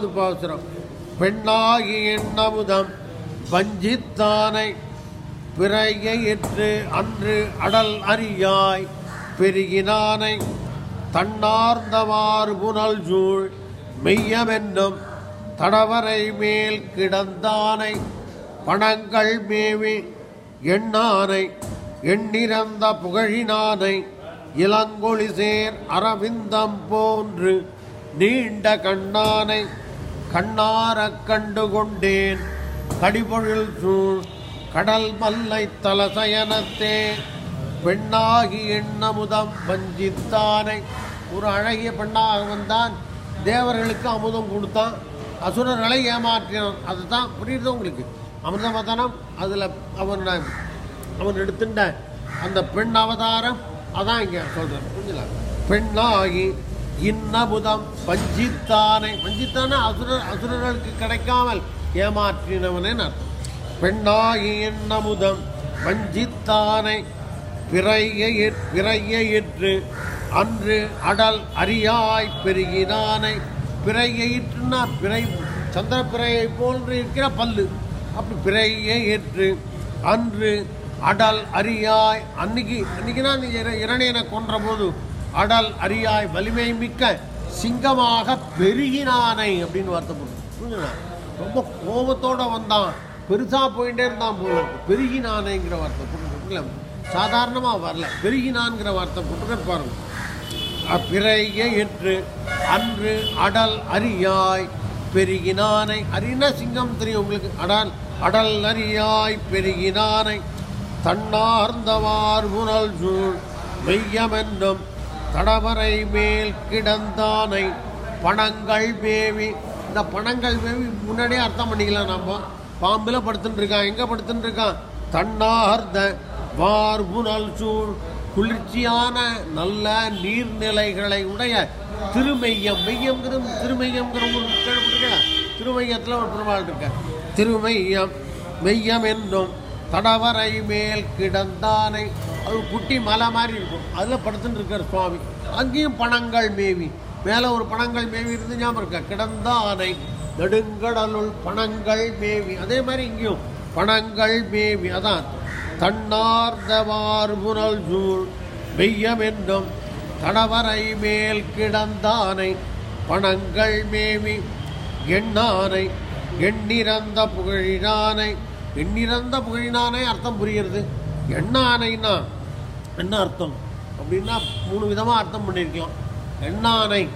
மூணாவது பாசுரம் பெண்ணாகி எண்ணமுதம் வஞ்சித்தானை பிறையிற்று அன்று அடல் அறியாய் பெருகினானை தன்னார்ந்தவாறு புனல் சூழ் மெய்யமென்னும் தடவரை மேல் கிடந்தானை பணங்கள் மேவி எண்ணானை எண்ணிறந்த புகழினானை இளங்கொழிசேர் அரவிந்தம் போன்று நீண்ட கண்ணானை கண்ணாரக் கண்டு கொண்டேன் கடிபொழில் சூழ் கடல் மல்லை தலசயனத்தே. பெண்ணாகி எண்ணமுதம் வஞ்சித்தானை. ஒரு அழகிய பெண்ணாக வந்தான். தேவர்களுக்கு அமுதம் கொடுத்தான். அசுரர்களை ஏமாற்றினான். அதுதான் புரியுது உங்களுக்கு. அமிர்தமதனம் அதில் அவன் அவன் எடுத்துட்ட அந்த பெண் அவதாரம். அதான் இங்கே சொல்கிறேன் புரிஞ்சுல பெண்ணாகி இன்னபுதம் வஞ்சித்தானை. வஞ்சித்தான? அசுர அசுரர்களுக்கு கிடைக்காமல் ஏமாற்றினவனே அர்த்தம் பெண்ணாகி இன்னமுதம் வஞ்சித்தானை. பிறைய பிறையிற்று அன்று அடல் அரியாய் பெருகினானை. பிறையிற்றுன்னா பிறை சந்திர பிறையை போன்று இருக்கிற பல்லு. அப்படி பிறையிற்று அன்று அடல் அரியாய் அன்னைக்கு அன்னைக்கு நீ இர- இரணியனை கொன்ற போது அடல் அறியாய் வலிமை மிக்க சிங்கமாக பெருகினானை அப்படின்னு வருத்தப்படும் புரிஞ்சுங்களா ரொம்ப கோபத்தோட வந்தான். பெருசா போயிட்டே இருந்தான் போல பெருகினானைங்கிற வார்த்தை புரிஞ்சுங்களா சாதாரணமாக வரல. பெருகினான்ங்கிற வார்த்தை போட்டு பாருங்க. பிறைய என்று அன்று அடல் அரியாய் பெருகினானை. அரினா சிங்கம் தெரியும் உங்களுக்கு. அடல் அடல் அரியாய் பெருகினானை. தன்னார்ந்தவார் புனல் சூழ் மெய்யமென்றும் தடவரை மேல் கிடந்தானை பணங்கள் வேவி இந்த பணங்கள் வேவி முன்னாடியே அர்த்தம் பண்ணிக்கலாம் நம்ம பாம்பில் படுத்துட்டு இருக்கான் எங்கே படுத்துட்டு இருக்கான் தன்னார்ந்த வார் புனல் சூழ் குளிர்ச்சியான நல்ல நீர்நிலைகளை உடைய திருமையம் மெய்யம்ங்கிற திருமையம்ங்கிற ஒரு கேள்விப்பட்டிருக்கா திருமையத்தில் ஒரு பெருமாள் இருக்க திருமையம் மெய்யம் என்னும் தடவரை மேல் கிடந்தானை. அது குட்டி மலை மாதிரி இருக்கும். அதில் படுத்துட்டு இருக்கார் சுவாமி. அங்கேயும் பணங்கள் மேவி. மேலே ஒரு பணங்கள் மேவி இருந்து ஞாபகம் இருக்கா? கிடந்தானை. நெடுங்கடலுள் பணங்கள் மேவி. அதே மாதிரி இங்கேயும் பணங்கள் மேவி. அதான் தன்னார்ந்தவார் புனல் சூழ் மெய்யம் என்னும் தடவரை மேல் கிடந்தானை. பணங்கள் மேவி. எண்ணானை. எண்ணிறந்த புகழினானை. எண்ணிறந்த புகழினானே அர்த்தம் புரிகிறது. என்ன எண்ணானைன்னா என்ன அர்த்தம்? அப்படின்னா மூணு விதமாக அர்த்தம் பண்ணியிருக்கலாம் எண்ணானை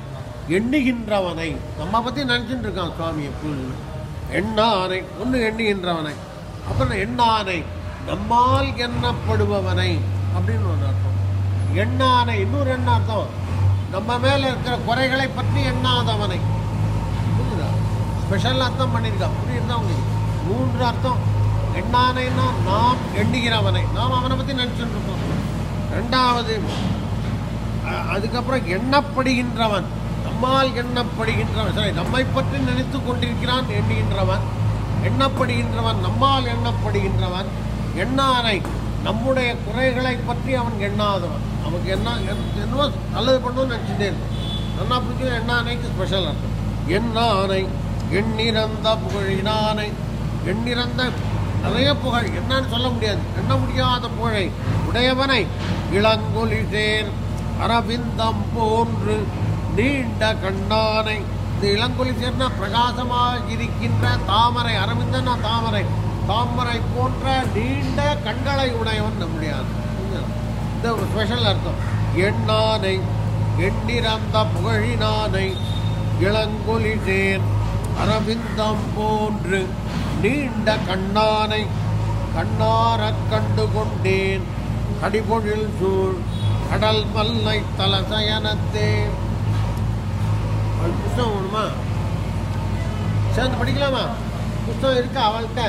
எண்ணுகின்றவனை. நம்ம பற்றி நினச்சிட்டு இருக்கான் சுவாமி எப்பொழுது எண்ணானை ஒன்று எண்ணுகின்றவனை. அப்புறம் எண்ணானை நம்மால் எண்ணப்படுபவனை. அப்படின்னு ஒரு அர்த்தம். எண்ணானை இன்னொரு என்ன அர்த்தம்? நம்ம மேலே இருக்கிற குறைகளை பற்றி எண்ணாதவனை. புரியுதா ஸ்பெஷல் அர்த்தம் பண்ணியிருக்கான் புரியுதா உங்களுக்கு? மூன்று அர்த்தம். எண்ணானைன்னா நாம் எண்ணுகிறவனை. நாம் அவனை பற்றி நினச்சிட்டு இருக்கோம் ரெண்டாவது அதுக்கப்புறம் எண்ணப்படுகின்றவன். நம்மால் எண்ணப்படுகின்றவன். சரி நம்மை பற்றி நினைத்து கொண்டிருக்கிறான் எண்ணுகின்றவன். எண்ணப்படுகின்றவன் நம்மால் எண்ணப்படுகின்றவன். எண்ணானை நம்முடைய குறைகளை பற்றி அவன் எண்ணாதவன். அவனுக்கு என்ன என்னவோ நல்லது பண்ணணும்னு நினச்சிட்டே இருக்கும். நல்லா பிடிக்கும் எண்ணானைக்கு ஸ்பெஷல் அர்த்தம். எண்ணானை எண்ணிறந்த புகழினானை. எண்ணிறந்த நிறைய புகழ். என்னன்னு சொல்ல முடியாது. என்ன முடியாத புகழை. உடையவனை இளங்கொலிசேன் அரவிந்தம் போன்று நீண்ட கண்ணானை. இந்த இளங்குலிசேர்னா பிரகாசமாக இருக்கின்ற தாமரை. அரவிந்தன்னா தாமரை. தாமரை போன்ற நீண்ட கண்களை உடையவன் நம்முடைய இந்த ஒரு ஸ்பெஷல் அர்த்தம். எண்ணானை எண்ணிறந்த புகழினானை இளங்கொலிசேன் அரவிந்தம் போன்று நீண்ட கண்ணானை கண்ணாரக் கண்டு கொண்டேன் கடிபொழில் சூழ் கடல் மல்லை தலசயனத்தே. அவள் புஸ்தகம் வேணுமா சேர்ந்து படிக்கலாமா? புஸ்தகம் இருக்கா அவள்கிட்ட?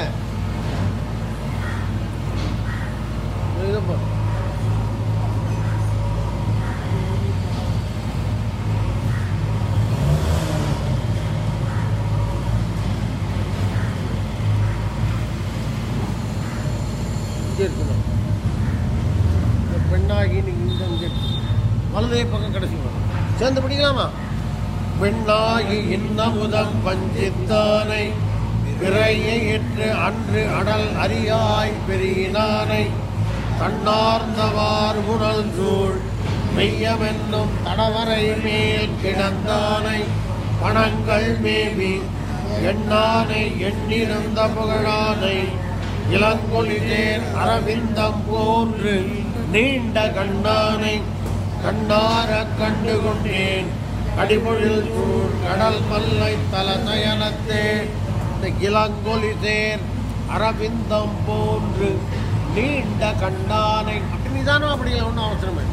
இருக்கணும். பெண்ணாகி நீங்கள் இங்கே இங்கே வலதே பக்கம் கடைசி வரும் சேர்ந்து பிடிக்கலாமா? பெண்ணாகி இன்னமுதம் பஞ்சித்தானை பிறையை ஏற்று அன்று அடல் அறியாய் பெருகினானை தன்னார்ந்தவார் புனல் சூழ் மெய்யமென்னும் தடவரை மேல் கிடந்தானை பணங்கள் மேவி எண்ணானை எண்ணிருந்த புகழானை இளங்கொழிதேர் அரவிந்தம் போன்று நீண்ட கண்ணானை கண்ணார கண்டு கொண்டேன் கடிமொழில் சூழ் கடல் மல்லை தலதயனத்தே இந்த இளங்கொழிதேர் அரவிந்தம் போன்று நீண்ட கண்ணானை. அப்படி நிதானம் அப்படி ஒன்றும் அவசரமே